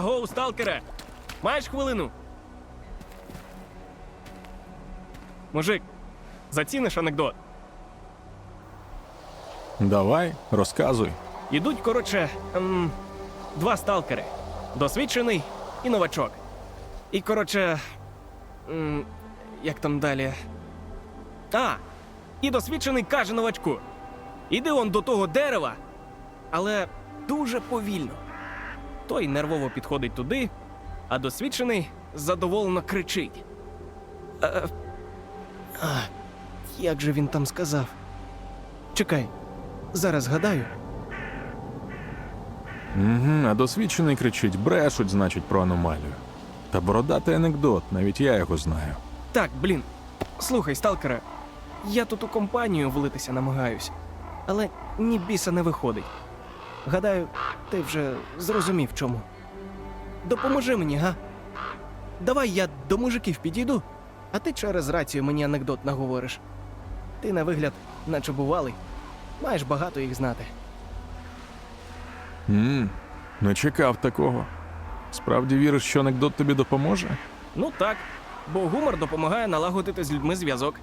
Агоу, сталкере! Маєш хвилину? Мужик, заціниш анекдот. Давай, розказуй. Ідуть, коротше, ем, два сталкери: досвідчений і новачок. І, коротше. Ем, як там далі? А! І досвідчений каже новачку: Іди он до того дерева, але дуже повільно. Той нервово підходить туди, а досвідчений задоволено кричить. Е, а, як же він там сказав? Чекай, зараз гадаю. Угу, а досвідчений кричить, брешуть, значить, про аномалію. Та бородатий анекдот, навіть я його знаю. Так, блін. Слухай, сталкере, я тут у компанію влитися намагаюсь, але ні біса не виходить. Гадаю, ти вже зрозумів чому. Допоможи мені, га? Давай я до мужиків підійду, а ти через рацію мені анекдот наговориш. Ти на вигляд, наче бувалий, маєш багато їх знати. Мм, не чекав такого. Справді віриш, що анекдот тобі допоможе? Ну так, бо гумор допомагає налагодити з людьми зв'язок.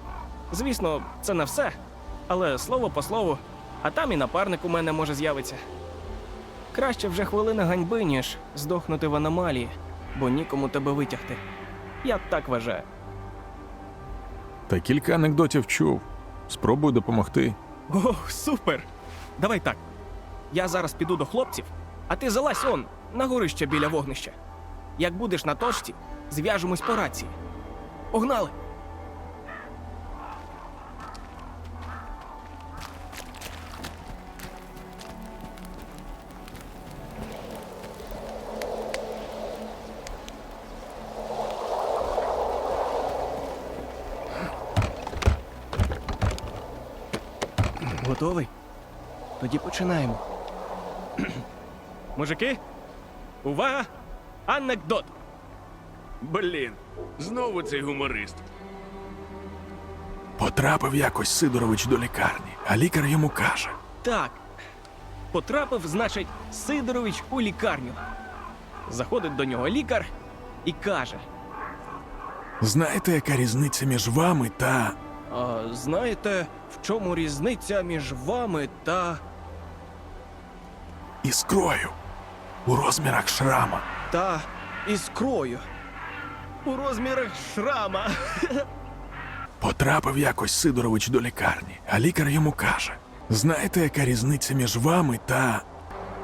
Звісно, це не все, але слово по слову, а там і напарник у мене може з'явитися. Краще вже хвилина ганьби, ніж здохнути в аномалії, бо нікому тебе витягти. Я так вважаю. Та кілька анекдотів чув. Спробуй допомогти. О, супер! Давай так. Я зараз піду до хлопців, а ти залазь он на горище біля вогнища. Як будеш на точці, зв'яжемось по рації. Погнали! Готовий? Тоді починаємо. Мужики, увага! Анекдот! Блін, знову цей гуморист. Потрапив якось Сидорович до лікарні, а лікар йому каже: Так. Потрапив, значить, Сидорович у лікарню. Заходить до нього лікар і каже: Знаєте, яка різниця між вами та. А знаєте, в чому різниця між вами та. іскрою у розмірах шрама. та іскрою? У розмірах шрама. Потрапив якось Сидорович до лікарні, а лікар йому каже: Знаєте, яка різниця між вами та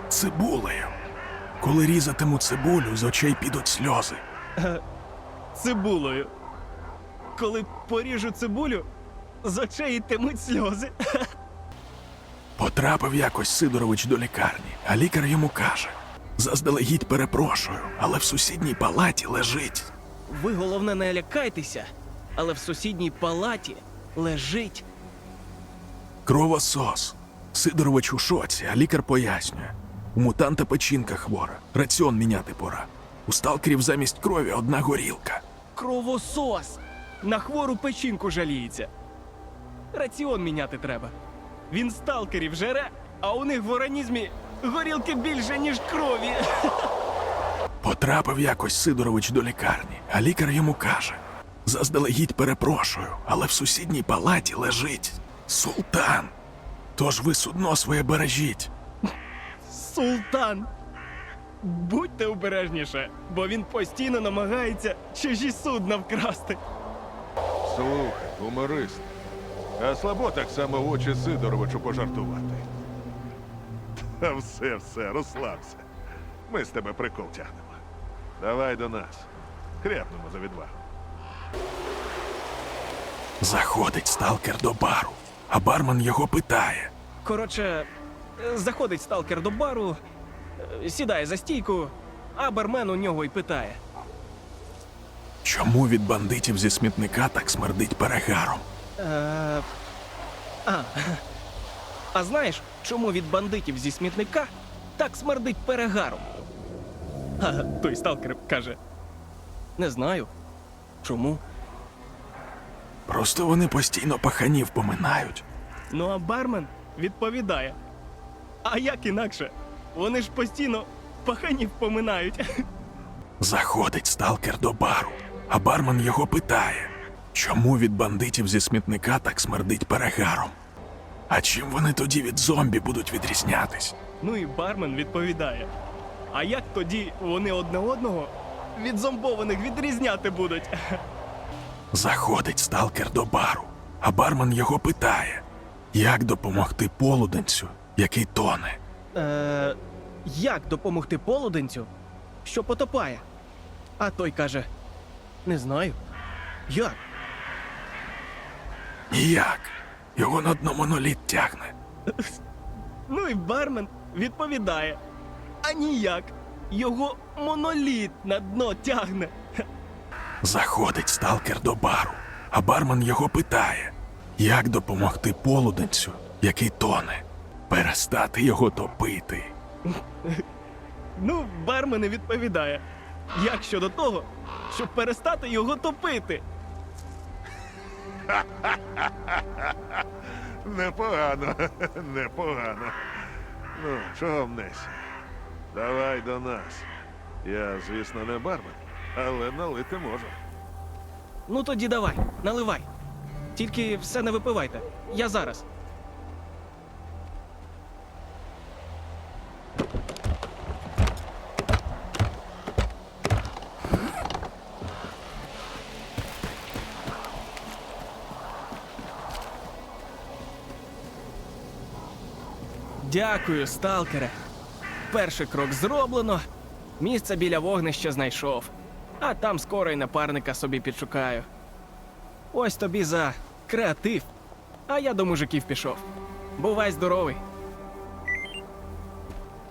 цибулею? Коли різатиму цибулю, з очей підуть сльози. Цибулою. Коли поріжу цибулю, з очей йтимуть сльози. Потрапив якось Сидорович до лікарні, а лікар йому каже: Заздалегідь перепрошую, але в сусідній палаті лежить. Ви головне не лякайтеся, але в сусідній палаті лежить. Кровосос. Сидорович у шоці, а лікар пояснює. У мутанта печінка хвора, раціон міняти пора. У сталкерів замість крові одна горілка. Кровосос! На хвору печінку жаліється. Раціон міняти треба. Він сталкерів жере, а у них в організмі горілки більше, ніж крові. Потрапив якось Сидорович до лікарні, а лікар йому каже: Заздалегідь перепрошую, але в сусідній палаті лежить султан. Тож ви судно своє бережіть. Султан! Будьте обережніше, бо він постійно намагається чужі судна вкрасти. Слухай, гуморист. А слабо так само в очі Сидоровичу пожартувати. Та все, все, розслабся. Ми з тебе прикол тягнемо. Давай до нас. Хряпнемо за відвагу. Заходить сталкер до бару, а бармен його питає. Коротше, заходить сталкер до бару, сідає за стійку, а бармен у нього й питає. Чому від бандитів зі смітника так смердить перегаром? Е, а, а знаєш, чому від бандитів зі смітника так смердить перегаром? А той сталкер каже: Не знаю. Чому? Просто вони постійно паханів поминають. Ну а бармен відповідає: А як інакше? Вони ж постійно паханів поминають. Заходить сталкер до бару, а бармен його питає, чому від бандитів зі смітника так смердить перегаром? А чим вони тоді від зомбі будуть відрізнятись? Ну і бармен відповідає. А як тоді вони одне одного від зомбованих відрізняти будуть? Заходить сталкер до бару, а бармен його питає, як допомогти полуденцю, який тоне. Е, як допомогти полуденцю, що потопає? А той каже: Не знаю. Як? Ніяк. Його на дно моноліт тягне. Ну і бармен відповідає: А ніяк. Його моноліт на дно тягне. Заходить сталкер до бару, а бармен його питає, як допомогти полуденцю, який тоне, перестати його топити. Ну, бармен і відповідає. Як щодо того, щоб перестати його топити? Непогано, непогано. Ну, чого мнешся? Давай до нас. Я, звісно, не бармен, але налити можу. Ну тоді давай, наливай. Тільки все не випивайте. Я зараз. Дякую, сталкере. Перший крок зроблено. Місце біля вогнища знайшов. А там скоро й напарника собі підшукаю. Ось тобі за креатив. А я до мужиків пішов. Бувай здоровий.